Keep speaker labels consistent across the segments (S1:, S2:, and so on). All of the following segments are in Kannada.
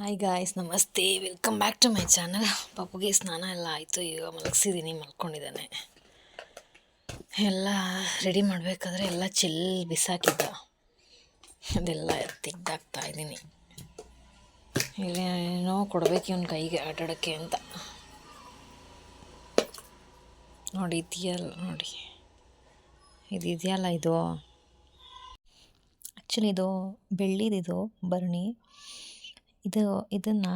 S1: ಹಾಯ್ ಗಾಯ್ಸ್ ನಮಸ್ತೆ. Welcome back to my channel ಪಾಪುಗೆ ಸ್ನಾನ ಎಲ್ಲ ಆಯಿತು. ಈಗ ಮಲಗಿಸಿದ್ದೀನಿ ಮಲ್ಕೊಂಡಿದ್ದಾನೆ. ಎಲ್ಲ ರೆಡಿ ಮಾಡಬೇಕಾದ್ರೆ ಎಲ್ಲ ಚಿಲ್ ಬಿಸಾಕಿದ್ದ. ಅದೆಲ್ಲ ತೆಗ್ದಾಕ್ತಾ ಇದ್ದೀನಿ. ಏನೋ ಕೊಡಬೇಕು ಇವನ ಕೈಗೆ ಆಟಾಡೋಕ್ಕೆ ಅಂತ. ನೋಡಿ, ಇದೆಯಲ್ಲ ನೋಡಿ. ಇದು ಇದೆಯಲ್ಲ ಇದು? ಆ್ಯಕ್ಚುಲಿ ಇದು ಬೆಳ್ಳಿದಿದು ಭರಣಿ ಇದು, ಇದನ್ನು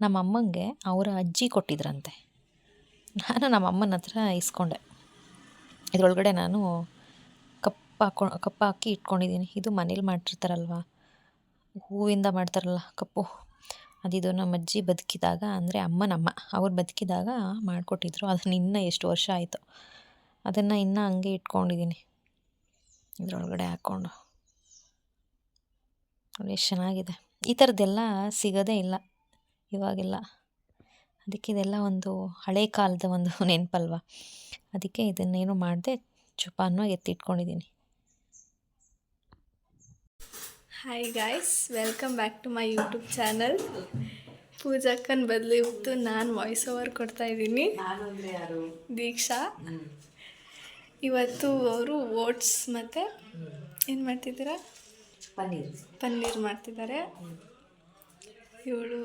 S1: ನಮ್ಮ ಅಮ್ಮಂಗೆ ಅವರ ಅಜ್ಜಿ ಕೊಟ್ಟಿದ್ರಂತೆ. ನಾನು ನಮ್ಮಮ್ಮನ ಹತ್ರ ಇಸ್ಕೊಂಡೆ. ಇದರೊಳಗಡೆ ನಾನು ಕಪ್ ಹಾಕೊ, ಕಪ್ಪು ಹಾಕಿ ಇಟ್ಕೊಂಡಿದ್ದೀನಿ. ಇದು ಮನೇಲಿ ಮಾಡಿರ್ತಾರಲ್ವ ಹೂವಿಂದ ಮಾಡ್ತಾರಲ್ಲ ಕಪ್ಪು. ಅದಿದು ನಮ್ಮ ಅಜ್ಜಿ ಬದುಕಿದಾಗ, ಅಂದರೆ ಅಮ್ಮನಮ್ಮ, ಅವ್ರು ಬದುಕಿದಾಗ ಮಾಡಿಕೊಟ್ಟಿದ್ರು. ಅದನ್ನು ಇನ್ನೂ ಎಷ್ಟು ವರ್ಷ ಆಯಿತು. ಅದನ್ನು ಇನ್ನೂ ಹಂಗೆ ಇಟ್ಕೊಂಡಿದ್ದೀನಿ. ಇದರೊಳಗಡೆ ಹಾಕ್ಕೊಂಡು ಎಷ್ಟು ಚೆನ್ನಾಗಿದೆ. ಈ ಥರದ್ದೆಲ್ಲ ಸಿಗೋದೇ ಇಲ್ಲ ಇವಾಗೆಲ್ಲ. ಅದಕ್ಕೆ ಇದೆಲ್ಲ ಒಂದು ಹಳೆ ಕಾಲದ ಒಂದು ನೆನಪಲ್ವ? ಅದಕ್ಕೆ ಇದನ್ನೇನು ಮಾಡದೆ ಜೋಪಾನವಾಗಿ ಎತ್ತಿಟ್ಕೊಂಡಿದ್ದೀನಿ.
S2: Hi guys welcome back to my YouTube channel ಪೂಜಕ್ಕನ ಬದಲು ಇವತ್ತು ನಾನು ವಾಯ್ಸ್ ಓವರ್ ಕೊಡ್ತಾ ಇದ್ದೀನಿ. ದೀಕ್ಷಾ. ಇವತ್ತು ಅವರು ಓಟ್ಸ್ ಮತ್ತು ಏನು ಮಾಡ್ತಿದ್ದೀರಾ?
S1: ಪನ್ನೀರ್.
S2: ಪನ್ನೀರ್ ಮಾಡ್ತಿದ್ದಾರೆ. ಇವಳು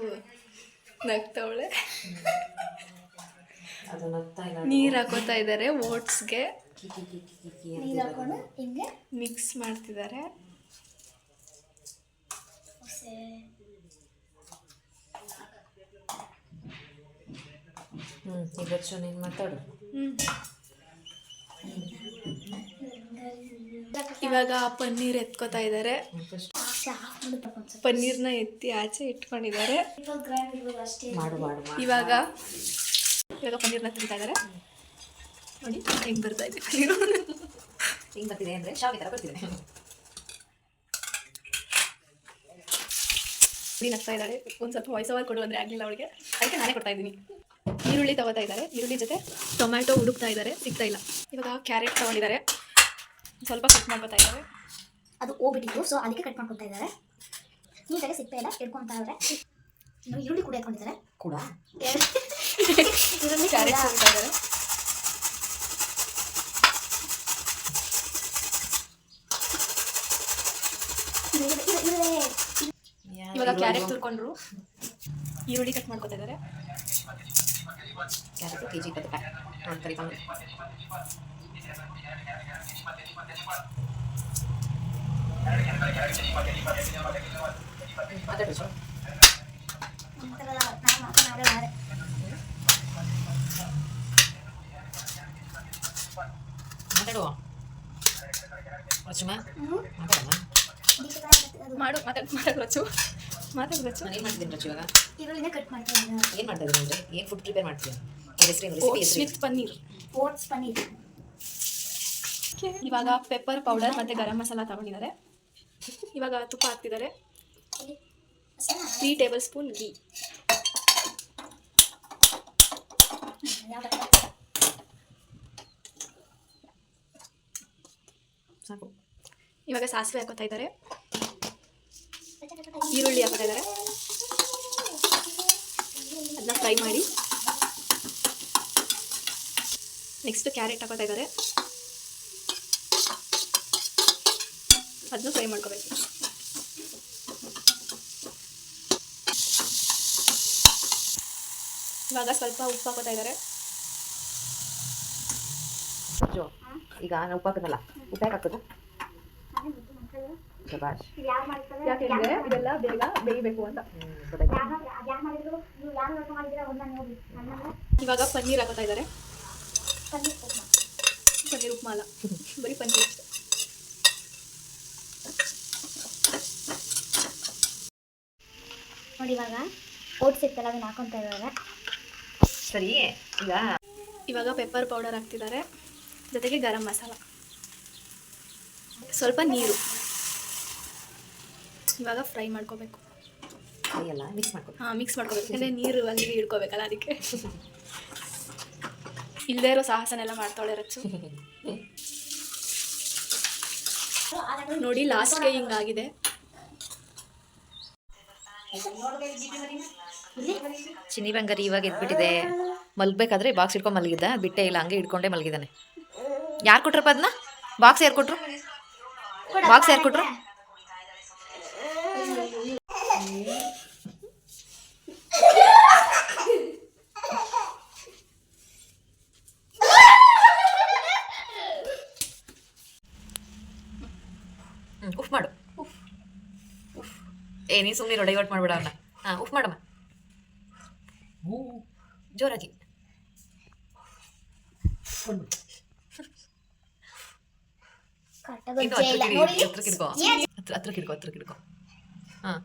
S2: ನಗ್ತವಳೆ.
S1: ಅದು ನಗ್ತಾ ಇಲ್ಲ.
S2: ನೀರು ಹಾಕೋತಾ ಇದ್ದಾರೆ ಓಟ್ಸ್ಗೆ.
S1: ಕಿಕಿ ಕಿಕಿ ಕಿಕಿ ಅಂತ
S2: ಮಿಕ್ಸ್ ಮಾಡ್ತಿದ್ದಾರೆ.
S1: ಹ್ಞೂ ಇವತ್ತು ನೀನು ಮಾತಾಡು.
S2: ಹ್ಮ್. ಇವಾಗ ಪನ್ನೀರ್ ಎತ್ಕೋತಾ ಇದ್ದಾರೆ ಪನ್ನೀರ್ನ ಎತ್ತಿ ಆಚೆ ಇಟ್ಕೊಂಡಿದ್ದಾರೆ. ಇವಾಗ ಇವಾಗ ಪನ್ನೀರ್ನ ತಿಂತಾ ಇದ್ದಾರೆ ನೋಡಿ ಹೆಂಗ್ ಬರ್ತಾ ಇದೆ ಪನ್ನೀರು.
S1: ಹಿಂಗೆ ಬರ್ತಿದೆ ಅಂದ್ರೆ ಶಾವಿಗೆ ಬರ್ತಿದೆ.
S2: ನಗ್ತಾ ಇದ್ದಾರೆ ಒಂದು ಸ್ವಲ್ಪ ವಾಯ್ಸ್ ಓವರ್ ಕೊಡು ಅಂದ್ರೆ ಆಗಲಿಲ್ಲ ಅವಳಿಗೆ. ಅದಕ್ಕೆ ನಾನೇ ಕೊಡ್ತಾ ಇದ್ದೀನಿ. ಈರುಳ್ಳಿ ತಗೋತಾ ಇದ್ದಾರೆ ಈರುಳ್ಳಿ ಜೊತೆ ಟೊಮ್ಯಾಟೊ ಹುಡುಕ್ತಾ ಇದ್ದಾರೆ ಸಿಗ್ತಾ ಇಲ್ಲ. ಇವಾಗ ಕ್ಯಾರೆಟ್ ತಗೊಂಡಿದ್ದಾರೆ. ಸ್ವಲ್ಪ ಕಟ್ ಮಾಡ್ಕೊತಾ ಇದ್ದಾರೆ
S3: ಅದು ಹೋಗ್ಬಿಟ್ಟಿತ್ತು ಸೊ ಅದಕ್ಕೆ ಕಟ್ ಮಾಡ್ಕೊತಾ ಇದ್ದಾರೆ. ನೀಟಾಗಿ ಸಿಪ್ಪೆ ಎಲ್ಲ ಇಟ್ಕೊತಾ ಇದ್ದಾರೆ. ಈರುಳ್ಳಿ ಕೂಡ ಇಟ್ಕೊಂಡಿದ್ದಾರೆ
S1: ಕೂಡ?
S3: ಈರುಳ್ಳಿ
S2: ಕ್ಯಾರೆಟ್ ಇದ್ದಾರೆ. ಇವಾಗ ಕ್ಯಾರೆಟ್ ತುರ್ಕೊಂಡ್ರು ಈರುಳ್ಳಿ ಕಟ್ ಮಾಡ್ಕೊತಾ ಇದ್ದಾರೆ.
S1: ಕ್ಯಾರೆಟ್ ಕೆ ಜಿ ಇಪ್ಪತ್ತು ರೂಪಾಯಿ. ಕರಿತಾನೆ ಮಾತಾಡು ಸರ್
S3: ಒಂಥರ ನಾವು ಮಾತನಾಡಲಾರೆ
S1: ಮಾತಾಡುವ ರಚುಮಾ ಮಾತಾಡಮ್ಮ
S3: ದೀಕ್ಷಿತ ಅದು
S2: ಮಾಡು ಮಾತಾಡ್ ಮಾತಾಡು ರಚು ಮಾತಾಡು ರಚು
S1: ನಾನು ಏನು ಮಾಡ್ತಿದ್ದೀನಿ ರಚು ಇವಾಗ
S3: ಈರುಳ್ಳಿನ ಕಟ್ ಮಾಡ್ತಾ ಇದ್ದಾರೆ
S1: ಏನು ಮಾಡ್ತಾ ಇದ್ದೀನಿ ಅಂದರೆ ಏನು ಫುಡ್ ಪ್ರಿಪೇರ್ ಮಾಡ್ತೀನಿ ಅದ್ರ ಹೆಸರು ರೆಸಿಪಿ
S2: ಓಟ್ಸ್
S1: ಹೆಸರು
S2: ವಿತ್ ಪನ್ನೀರ್
S3: ಓಟ್ಸ್ ಪನ್ನೀರ್
S2: ಇವಾಗ ಪೆಪ್ಪರ್ ಪೌಡರ್ ಮತ್ತೆ ಗರಂ ಮಸಾಲ ತಗೊಂಡಿದ್ದಾರೆ. ಇವಾಗ ತುಪ್ಪ ಹಾಕ್ತಿದ್ದಾರೆ? ತ್ರೀ ಟೇಬಲ್ ಸ್ಪೂನ್ ಗೀ
S1: ಸಾಕು.
S2: ಇವಾಗ ಸಾಸಿವೆ ಹಾಕೋತಾ ಇದ್ದಾರೆ. ಈರುಳ್ಳಿ ಹಾಕೋತಾ ಇದ್ದಾರೆ. ಅದನ್ನ ಫ್ರೈ ಮಾಡಿ. ನೆಕ್ಸ್ಟ್ ಕ್ಯಾರೆಟ್ ಹಾಕೋತಾ ಇದ್ದಾರೆ. ಅದನ್ನು ಫ್ರೈ ಮಾಡ್ಕೋಬೇಕು. ಇವಾಗ ಸ್ವಲ್ಪ ಉಪ್ಪು ಹಾಕೋತಾ ಇದ್ದಾರೆ.
S1: ಈಗ ನಾವು ಉಪ್ಪು ಹಾಕೋದಲ್ಲ ಉಪ್ಪು ಯಾಕೆ ಹಾಕೋದು?
S2: ಯಾಕೆಂದ್ರೆ ಇದೆಲ್ಲ ಬೇಗ ಬೇಯಬೇಕು ಅಂತ. ಇವಾಗ ಪನ್ನೀರ್ ಹಾಕೋತಾ ಇದ್ದಾರೆ.
S3: ಪನ್ನೀರ್ ಉಪ್ಮಾ.
S2: ಅಲ್ಲ ಬರೀ ಪನ್ನೀರ್
S3: ನೋಡಿ ಇವಾಗ ಓಟ್ಸ್ ಇತ್ತಲ್ಲ ಅದನ್ನ ಹಾಕೊತಾ ಇದ್ದಾರೆ
S1: ಸರಿ ಈಗ
S2: ಇವಾಗ ಪೆಪ್ಪರ್ ಪೌಡರ್ ಹಾಕ್ತಿದ್ದಾರೆ. ಜೊತೆಗೆ ಗರಂ ಮಸಾಲ. ಸ್ವಲ್ಪ ನೀರು. ಇವಾಗ ಫ್ರೈ ಮಾಡ್ಕೋಬೇಕು.
S1: ಮಿಕ್ಸ್ ಮಾಡ್ಕೊ
S2: ಹಾಂ ಮಿಕ್ಸ್ ಮಾಡ್ಕೋಬೇಕು. ಯಾಕಂದರೆ ನೀರು ಅಲ್ಲಿ ಇಡ್ಕೋಬೇಕಲ್ಲ ಅದಕ್ಕೆ. ಇಲ್ಲದೇ ಇರೋ ಸಾಹಸನೆಲ್ಲ ಮಾಡ್ತಾಳೆ ರಚ್ಚು. ನೋಡಿ ಲಾಸ್ಟ್ಗೆ ಹಿಂಗಾಗಿದೆ.
S1: ಚಿನ್ನಿ ಬಂಗಾರಿ ಇವಾಗ ಎದ್ಬಿಟ್ಟಿದೆ. ಮಲ್ಗಬೇಕಾದ್ರೆ ಬಾಕ್ಸ್ ಇಟ್ಕೊಂಡು ಮಲಗಿದ್ದ. ಬಿಟ್ಟೇ ಇಲ್ಲ, ಹಂಗೆ ಇಟ್ಕೊಂಡೆ ಮಲಗಿದ್ದಾನೆ. ಯಾರು ಕೊಟ್ರಪ್ಪ ಅದನ್ನ ಬಾಕ್ಸ್ ಯಾರು ಕೊಟ್ರು? ಬಾಕ್ಸ್ ಯಾರು ಕೊಟ್ರು ಹ್ಞೂ ಉಫ್ ಮಾಡು ಉಫ್ ಉಫ್ ಏ ನೀ ಸುಮ್ಮನೆ ರೊಡೆಗಟ್ ಮಾಡ್ಬೇಡ ಅವನ್ನ ಹಾಂ ಉಫ್ ಮಾಡಮ್ಮ. ಜೋರಾಗಿ. ಹತ್ರಕ್ಕೆ ಇಡ್ಕೋ ಹತ್ರಕ್ಕೆ ಇಡ್ಕೋ ಹಾಂ.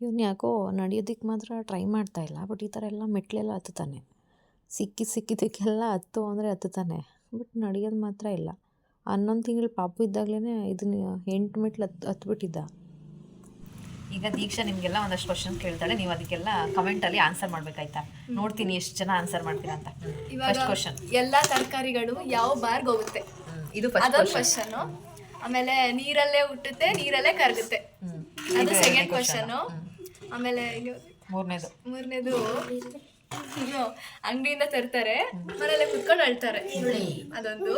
S1: ಇವನು ಯಾಕೋ ನಡೆಯೋದಕ್ಕೆ ಮಾತ್ರ ಟ್ರೈ ಮಾಡ್ತಾ ಇಲ್ಲ ಬಟ್ ಈ ಥರ ಎಲ್ಲ ಮೆಟ್ಲೆಲ್ಲ ಹತ್ತುತ್ತಾನೆ. ಸಿಕ್ಕಿ ಸಿಕ್ಕಿದ್ದಕ್ಕೆಲ್ಲ ಹತ್ತು ಅಂದರೆ ಹತ್ತುತ್ತಾನೆ ಬಟ್ ನಡೆಯೋದು ಮಾತ್ರ ಇಲ್ಲ. ಹನ್ನೊಂದು ತಿಂಗಳು ಪಾಪು ಇದ್ದಾಗಲೇ ಇದನ್ನ ಎಂಟು ಮೆಟ್ಲು ಹತ್ತು ಹತ್ಬಿಟ್ಟಿದ್ದ. ಈಗ ದೀಕ್ಷಾ ನಿಮಗೆಲ್ಲ ಒಂದಷ್ಟು ಕ್ವಶನ್ ಕೇಳ್ತಾಳೆ. ನೀವು ಅದಕ್ಕೆಲ್ಲ ಕಮೆಂಟಲ್ಲಿ ಆನ್ಸರ್ ಮಾಡ್ಬೇಕಾಯ್ತಾ? ನೋಡ್ತೀನಿ ಎಷ್ಟು ಜನ ಆನ್ಸರ್ ಮಾಡ್ತೀರಾ ಅಂತ. ಫಸ್ಟ್ ಕ್ವಶನ್
S2: ಎಲ್ಲಾ ತರಕಾರಿಗಳು ಯಾವ ಬಾರ್ಗ್ ಹೋಗುತ್ತೆ?
S1: ಇದು
S2: ಅದೊಂದು ಕ್ವಶನ್ ಆಮೇಲೆ ನೀರಲ್ಲೇ ಹುಟ್ಟುತ್ತೆ ನೀರಲ್ಲೇ ಕರಗುತ್ತೆ. ಅದು ಸೆಕೆಂಡ್ ಕ್ವಶನ್ ಆಮೇಲೆ
S1: ಮೂರನೇದು.
S2: ಮೂರನೇದು. ಅಂಗಡಿಯಿಂದ ತರ್ತಾರೆ. ಮನೇಲೆ ಕುತ್ಕೊಂಡು ಅಳ್ತಾರೆ. ಅದೊಂದು.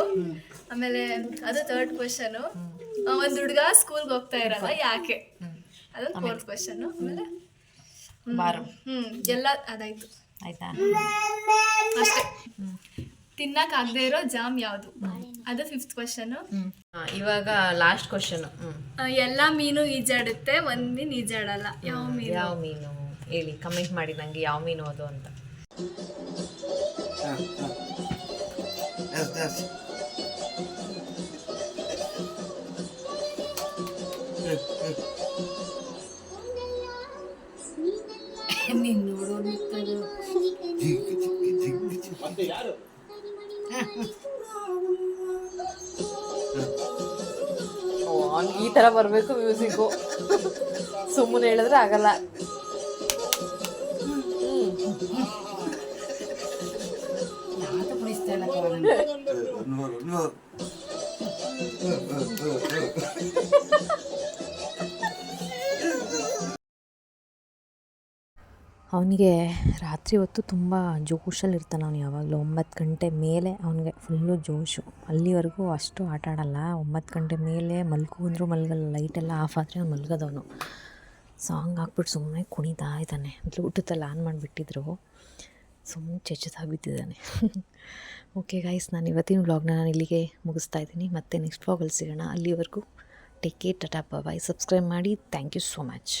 S2: ಆಮೇಲೆ ಅದು ಥರ್ಡ್ ಕ್ವಶನ್ ಒಂದ್ ಹುಡುಗ ಸ್ಕೂಲ್ಗೆ ಹೋಗ್ತಾ ಇರಲ್ಲ ಯಾಕೆ? ಅದೊಂದು ಫೋರ್ತ್ ಕ್ವಶನ್ ಆಮೇಲೆ
S1: ಬಾರು.
S2: ಹ್ಮ್ ಎಲ್ಲ ಅದಾಯ್ತು.
S1: ಆಯ್ತಾ?
S2: ಅಷ್ಟೇ. ತಿನ್ನಕ್ ಆಗದೆ ಇರೋ ಜಾಮ್ ಯಾವುದು? ಅದು ಫಿಫ್ತ್ ಕ್ವಶನ್
S1: ಇವಾಗ ಲಾಸ್ಟ್ ಕ್ವಶನ್
S2: ಎಲ್ಲಾ ಮೀನು ಈಜಾಡುತ್ತೆ ಒಂದ್ ಮೀನ್ ಈಜಾಡಲ್ಲ. ಯಾವ ಮೀನು?
S1: ಯಾವ ಮೀನು? ಹೇಳಿ ಕಮೆಂಟ್ ಮಾಡಿ ನಂಗೆ ಯಾವ ಮೀನು ಅದು ಅಂತ. ನೀನ್ ಈ ತರ ಬರಬೇಕು ಮ್ಯೂಸಿಕ್ ಸುಮ್ಮನೆ ಹೇಳಿದ್ರೆ ಆಗಲ್ಲ ಅವನಿಗೆ ರಾತ್ರಿ ಹೊತ್ತು ತುಂಬ ಜೋಶಲ್ಲಿರ್ತಾನೆ ಅವನು ಯಾವಾಗಲೂ. ಒಂಬತ್ತು ಗಂಟೆ ಮೇಲೆ ಅವನಿಗೆ ಫುಲ್ಲು ಜೋಶು. ಅಲ್ಲಿವರೆಗೂ ಅಷ್ಟು ಆಟ ಆಡೋಲ್ಲ. ಒಂಬತ್ತು ಗಂಟೆ ಮೇಲೆ ಮಲ್ಕು ಅಂದರೂ ಮಲ್ಗಲ್ಲ ಲೈಟೆಲ್ಲ ಆಫ್ ಆದರೆ ಅವ್ನು ಮಲ್ಗೋದವನು. ಸಾಂಗ್ ಹಾಕ್ಬಿಟ್ಟು ಸುಮ್ಮನೆ ಕುಣಿತಾ ಇದ್ದಾನೆ. ಬ್ಲೂಟೂತಲ್ಲಿ ಆನ್ ಮಾಡಿಬಿಟ್ಟಿದ್ರು. ಸುಮ್ಮನೆ ಚೆಚ್ಚದಾಗಿ ಬಿದ್ದಿದ್ದಾನೆ. ಓಕೆ ಗಾಯ್ಸ್ ನಾನು ಇವತ್ತಿನ ವ್ಲಾಗ್ನ ನಾನು ಇಲ್ಲಿಗೆ ಮುಗಿಸ್ತಾ ಇದ್ದೀನಿ. ಮತ್ತೆ ನೆಕ್ಸ್ಟ್ ವ್ಲಾಗಲ್ಲಿ ಸಿಗೋಣ. ಅಲ್ಲಿವರೆಗೂ take care tata bye subscribe ಮಾಡಿ. Thank you so much